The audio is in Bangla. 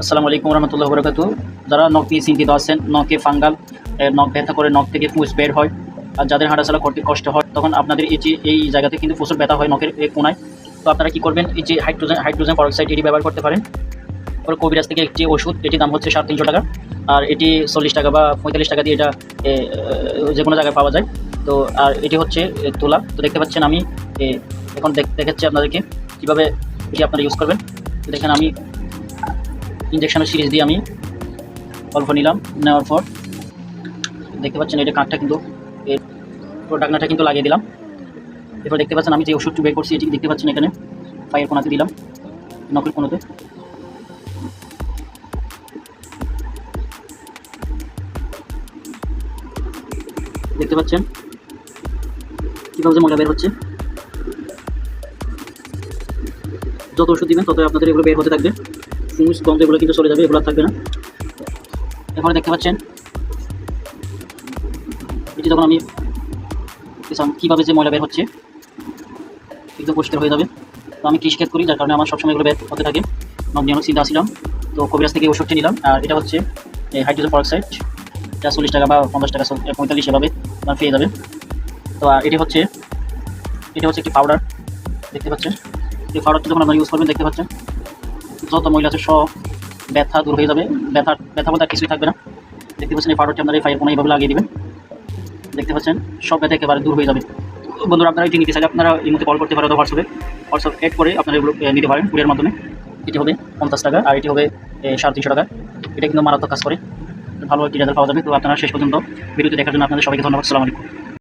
আসসালামু আলাইকুম রহমতুল্লাহ বরকাত যারা নখ নিয়ে চিন্তিত আছেন নখে ফাঙ্গাল নখ ব্যথা করে নখ থেকে পুষ বের হয়, আর যাদের হাঁটাচলা করতে কষ্ট হয়, তখন আপনাদের এই যে, এই জায়গাতে কিন্তু প্রচুর ব্যথা হয় নখের কোনায়। তো আপনারা কি করবেন, এই যে হাইড্রোজেন হাইড্রোজেন পারক্সাইড এটি ব্যবহার করতে পারেন। তারপরে কবিরাজ থেকে একটি ওষুধ, এটির দাম হচ্ছে সাড়ে তিনশো টাকা, আর এটি চল্লিশ টাকা বা পঁয়তাল্লিশ টাকা দিয়ে এটা যে কোনো জায়গায় পাওয়া যায়। তো, আর এটি হচ্ছে তোলা। তো দেখতে পাচ্ছেন আমি এখন দেখ- দেখাচ্ছি আপনাদেরকে কীভাবে এটি আপনারা ইউজ করবেন। দেখেন আমি ইঞ্জেকশনের সিরিজ দিয়ে আমি অল্প নিলাম, নেওয়ার পর দেখতে পাচ্ছেন এটা কাঠটা কিন্তু, এর পুরো ডাকনাটা কিন্তু লাগিয়ে দিলাম। এরপর দেখতে পাচ্ছেন আমি যে ওষুধটি বের করছি, এটি দেখতে পাচ্ছেন এখানে পায়ের কোনাতে দিলাম নকল কোনোতে। দেখতে পাচ্ছেন কীভাবে ময়লা বের হচ্ছে। যত ওষুধ দিবেন তত আপনাদের এগুলো বের হতে থাকবে। ফুস গন্ধ এগুলো কিন্তু চলে যাবে, এগুলো থাকবে না। এরপরে দেখতে পাচ্ছেন এটি যখন আমি কীভাবে যে ময়লা বের হচ্ছে, একদম পরিষ্কার হয়ে যাবে। তো আমি কৃষিকাজ করি, যার কারণে আমার সবসময় এগুলো বের হতে থাকে। নব্বই অনেক চিন্তা আসছিলাম। তো কবিরাজ থেকে ওষুধটি নিলাম, আর এটা হচ্ছে হাইড্রোজেন পারক্সাইড এটা চল্লিশ টাকা বা পঞ্চাশ টাকা পঁয়তাল্লিশ এভাবে আপনার পেয়ে যাবে। তো, আর এটি হচ্ছে, এটা হচ্ছে একটি পাউডার দেখতে পাচ্ছেন। এই পাউডারটি যখন আপনারা ইউজ করবেন, দেখতে পাচ্ছেন। যত ময়লা আছে, সব ব্যথা দূর হয়ে যাবে। ব্যথা ব্যথা বলতে কিছুই থাকবে না। দেখতে পাচ্ছেন এই পাউডারটি আপনারা এই ফাইল কোনো এইভাবে লাগিয়ে দেবেন। দেখতে পাচ্ছেন, সব ব্যথা একেবারে দূর হয়ে যাবে। বন্ধুরা, আপনারা এটি নিতে চাইলে আপনারা এই মধ্যে কল করতে পারেন হোয়াটসঅ্যাপে হোয়াটসঅ্যাপ অ্যাড করে আপনারা এগুলো নিতে পারেন কুরিয়ার মাধ্যমে। এটি হবে পঞ্চাশ টাকা আর এটি হবে সাড়ে তিনশো টাকা। এটা কিন্তু মারাত্মক কাজ করে। ভালো একটি রেজাল্ট পাওয়া যাবে। তো আপনারা শেষ পর্যন্ত ভিডিওটি দেখার জন্য আপনাদের সবাইকে ধন্যবাদ। সালাম আলাইকুম